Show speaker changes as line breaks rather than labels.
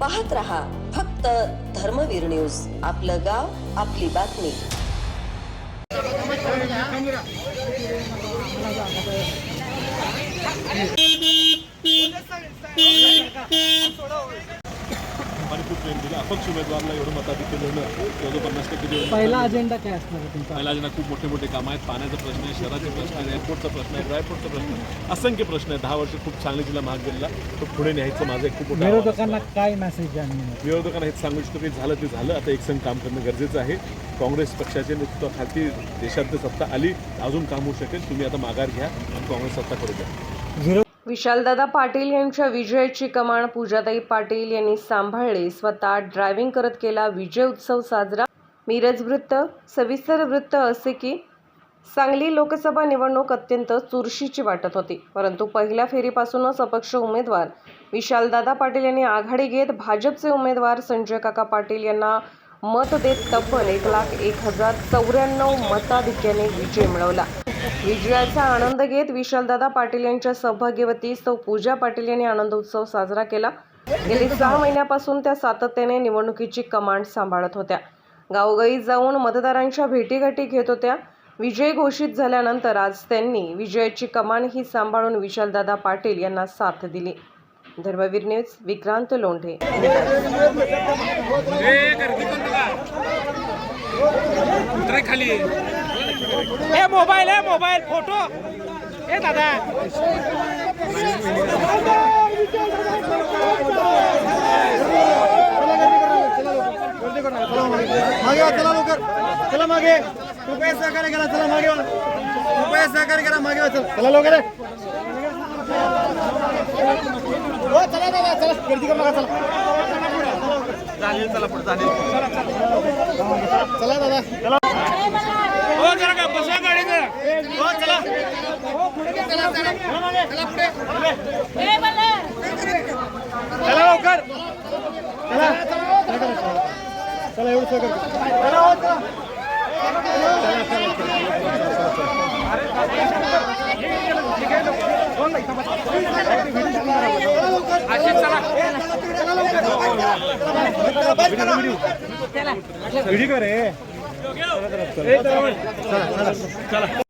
पाहत रहा फक्त धर्मवीर न्यूज. आपलं गाव आपली बातमी.
आणि खूप प्रेम दिलं अपक्ष उमेदवाराला एवढं मताधिक्य मिळणं जवळजवळ पन्नास टक्के
पहिला अजेंडा काय असणार तुमचा?
पहिला अजून खूप मोठे मोठे कामं आहेत. पाण्याचा प्रश्न आहे शहराचे प्रश्न आहे एअरपोर्टचा प्रश्न आहे ड्रायपोर्टचा प्रश्न आहे. असंख्य प्रश्न आहे दहा वर्ष खूप चांगले जिल्हा महाग गेलेला. तो पुढे न्यायचं माझं एक खूप
विरोधकांना. काय मेसेज
विरोधकांना हेच सांगू इच्छितो की झालं ते झालं. आता एकसंघ काम करणं गरजेचं आहे. काँग्रेस पक्षाच्या नेतृत्वाखाली देशात सत्ता आली. अजून काम होऊ शकेल. तुम्ही आता माघार घ्या आणि काँग्रेस सत्ता करू द्या.
विशालदादा पाटील यांच्या विजयाची कमान पूजाताई पाटील यांनी सांभाळली. स्वतः ड्रायव्हिंग करत केला विजय उत्सव साजरा. मिरज वृत्त सविस्तर वृत्त असे की सांगली लोकसभा निवडणूक अत्यंत चुरशीची वाटत होती. परंतु पहिल्या फेरीपासूनच अपक्ष उमेदवार विशालदादा पाटील यांनी आघाडी घेत भाजपचे उमेदवार संजय काका पाटील यांना मत देत तब्बल एक लाख एक हजार चौऱ्याण्णव मताधिक्याने विजय मिळवला. विजयाचा आनंद घेत विशालदादा पाटील यांच्या सौभाग्यवती सौ पूजा पाटील यांनी आनंद उत्सव साजरा केला. गेली सहा महिन्यापासून त्या सातत्याने निवडणुकीची कमांड सांभाळत होत्या. गावोगावी जाऊन मतदारांच्या भेटीगाठी घेत होत्या. विजय घोषित झाल्यानंतर आज त्यांनी विजयाची कमान ही सांभाळून विशालदादा पाटील यांना साथ दिली. धर्मवीर न्यूज विक्रांत लोंढे.
ए मोबाईल आहे मोबाईल फ़ोटो। ए दादा।
मागे चला लवकर। चला मागे। कृपया सहकार्य करा चला मागे कृपया सहकार्य करा मागे चला। चला लवकर हो चला दादा चला। गर्दी करू नका चला। चालेल चला पुढे चालेल चला दादा। चला चला. लवकर. चला. चला एवढं करा. चला हो चला.
व्हिडिओ रे
चला. चला.